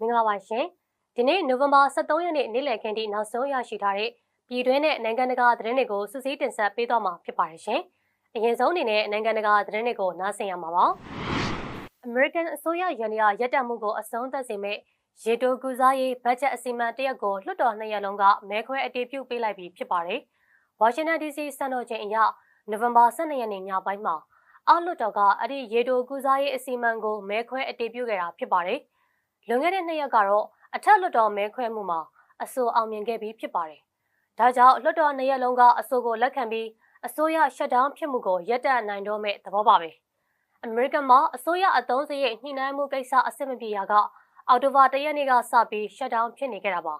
မင်္ဂလာပါရှင်ဒီနေ့နိုဝင်ဘာ23ရက်နေ့နေ့လည်ခင်းထိနောက်ဆုံးရရှိထားတဲ့ပြည်တွင်းနဲ့နိုင်ငံတကာသတင်းတွေကိုစစ်ဆေးတင်ဆက်ပေးသွားမှာဖြစ်ပါတယ်ရှင်အရင်ဆုံးအနေနဲ့နိုင်ငံတကာသတင်းတွေကိုနားဆင်ရမှာပါ American အစိုးရရန်ရာရက်တက်မှုကိုအဆုံးသတ်စေမဲ့ရေတိုကူစားရေးဘတ်ဂျက်အစီအမံတရက်ကိုလွှတ်တော်နှစ်ရက်လုံးကမဲခွဲအတည်ပြုပေးလိုက်ပြီးဖြစ်ပါတယ်ဝါရှင်တန် DC စံတော်ချိန်အရနိုဝင်ဘာ12ရက်နေ့ညပိုင်းမှာအောက်လွှတ်တော်ကအဲ့ဒီရေတိုကူစားရေးအစီအမံကိုမဲခွဲအတည်ပြုခဲ့တာဖြစ်ပါတယ် လွန်ခဲ့တဲ့နှစ်ရက်ကတော့အထက်လွှတ်တော်မဲခွဲမှုမှာအဆိုအောင်မြင်ခဲ့ပြီးဖြစ်ပါတယ်ဒါကြောင့်လွှတ်တော်နှစ်ရက်လုံးကအဆိုကိုလက်ခံပြီးအစိုးရရှက်ဒေါင်းဖြစ်မှုကိုရပ်တန့်နိုင်တော့မဲ့သဘောပါပဲအမေရိကန်မှာအစိုးရအသုံးစရိတ်ညှိနှိုင်းမှုကိစ္စအဆင်မပြေရာကအော်တိုဘာတရက်နေ့ကစပြီးရှက်ဒေါင်းဖြစ်နေခဲ့တာပါ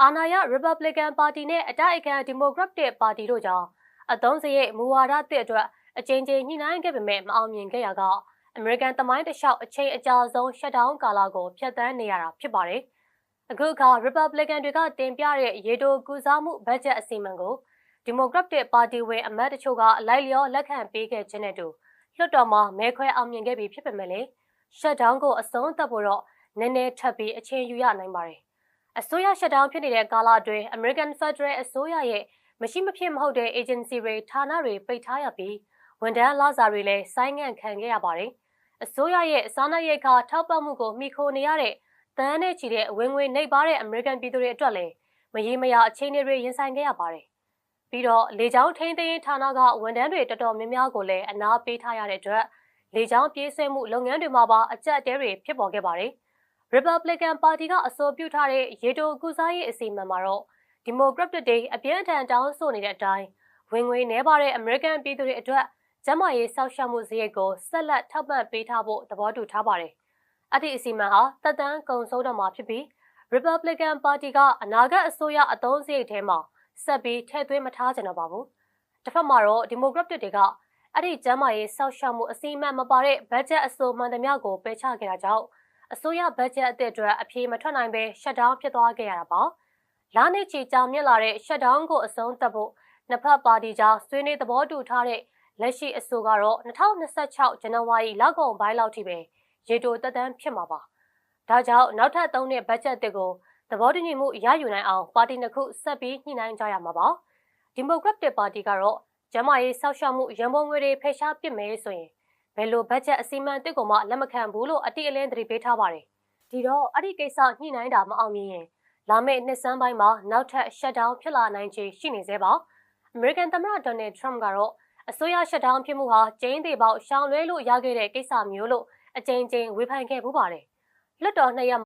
အာဏာရ Republican Party နဲ့အတိုက်အခံ Democratic Party တို့ကြောင့်အသုံးစရိတ်မူဝါဒသစ်အတွက်အကြိမ်ကြိမ်ညှိနှိုင်းခဲ့ပေမဲ့မအောင်မြင်ခဲ့ရက အမေရိကန်သမိုင်းတစ်လျှောက်အချိန်အကြာဆုံးရှက်ဒေါင်းကာလကိုဖျက်ဆီးနေရတာဖြစ်ပါတယ်။အခုအခါ Republican တွေကတင်ပြတဲ့ရေတိုကူစားမှုဘတ်ဂျက်အစီအမံကို Democratic Party ဝင်အမတ်တချို့ကအလိုက်လျောလက်ခံပေးခဲ့ခြင်းနဲ့တူလွှတ်တော်မှာမဲခွဲအောင်မြင်ခဲ့ပြီဖြစ်ပေမဲ့လေရှက်ဒေါင်းကိုအဆုံးသတ်ဖို့တော့နည်းနည်းထပ်ပြီးအချိန်ယူရနိုင်ပါတယ်။အစိုးရရှက်ဒေါင်းဖြစ်နေတဲ့ကာလအတွင်း American Federal အစိုးရရဲ့မရှိမဖြစ်မဟုတ်တဲ့ agency တွေဌာနတွေပိတ်ထားရပြီးဝန်ထမ်းလာစာတွေလည်းဆိုင်းငံ့ခံခဲ့ရပါတယ်။ အစိုးရရဲ့စားနပ်ရိက္ခာထောက်ပံ့မှုကိုမိခိုနေရတဲ့တန်းနဲ့ချီတဲ့ဝင်ငွေနှိပ်ပါတဲ့ American ပြည်သူတွေအတွက်လည်းမရေမရာအခြေအနေတွေရင်ဆိုင်ခဲ့ရပါတယ်။ပြီးတော့လေကြောင်းထိန်းသိမ်းဌာနကဝန်ထမ်းတွေတော်တော်များများကိုလည်းအနာပေးထားရတဲ့အတွက်လေကြောင်းပြေးဆွဲမှုလုပ်ငန်းတွေမှာပါအကျက်တဲတွေဖြစ်ပေါ်ခဲ့ပါတယ်။ Republican Party ကအဆိုပြုထားတဲ့ရေတိုကုစားရေးအစီအမံမှာတော့ Democratic တွေအပြင်းအထန်တောင်းဆိုနေတဲ့အတိုင်းဝင်ငွေနှဲပါတဲ့ American ပြည်သူတွေအတွက် ကျန်းမာရေးစောင့်ရှောက်မှုစရိတ်ကိုဆက်လက်ထောက်ပံ့ပေးထားဖို့သဘောတူထားပါတယ်။အဲ့ဒီအစီအမံဟာတက်တန်းကုန်ဆုံးတော့မှာဖြစ်ပြီး Republican Party ကအနာဂတ်အစိုးရအသုံးစရိတ်ထဲမှာဆက်ပြီးထည့်သွင်းမထားကြတော့ပါဘူး။တစ်ဖက်မှာတော့ Democratic တွေကအဲ့ဒီကျန်းမာရေးစောင့်ရှောက်မှုအစီအမံမပါတဲ့ဘတ်ဂျက်အဆိုမှန်သမျှကိုပယ်ချခဲ့တာကြောင့်အစိုးရဘတ်ဂျက်အသစ်အတွက်အပြေမထွက်နိုင်ပဲရှက်ဒေါင်းဖြစ်သွားခဲ့ရတာပါ။လာနေချီကြောင်မြင့်လာတဲ့ရှက်ဒေါင်းကိုအဆုံးသတ်ဖို့နှစ်ဖက်ပါတီကြားဆွေးနွေးသဘောတူထားတဲ့ လက်ရှိအဆိုကတော့2026ဇန်နဝါရီလကုန်ပိုင်းလောက်ထိပဲရေတိုတက်တန်းဖြစ်မှာပါ။ဒါကြောင့်နောက်ထပ်သုံးနှစ်ဘတ်ဂျက်တစ်ကိုသဘောတူညီမှုရယူနိုင်အောင်ပါတီနှစ်ခုဆက်ပြီးညှိနှိုင်းကြရမှာပါ။ Democratic Party ကတော့ကျမရေးဆောက်ရှောက်မှုရန်ပုံငွေတွေဖယ်ရှားပစ်မယ်ဆိုရင်ဘယ်လိုဘတ်ဂျက်အစီအမံတစ်ကိုမှလက်မခံဘူးလို့အတိအလင်းသတိပေးထားပါတယ်။ဒီတော့အဲ့ဒီကိစ္စညှိနှိုင်းတာမအောင်မြင်ရင်လာမယ့်နှစ်စမ်းပိုင်းမှာနောက်ထပ် shutdown ဖြစ်လာနိုင်ခြေရှိနေသေးပါ။ American သမ္မတ Donald Trump ကတော့ အစိုးရရှက်ဒေါင်းဖြစ်မှုဟာကျင်းသေးပေါက်ရှောင်လွဲလို့ရခဲ့တဲ့ကိစ္စမျိုးလို့အကြိမ်ကြိမ်ဝေဖန်ခဲ့ပူးပါတယ်။လွတ်တော်နှစ်ရက်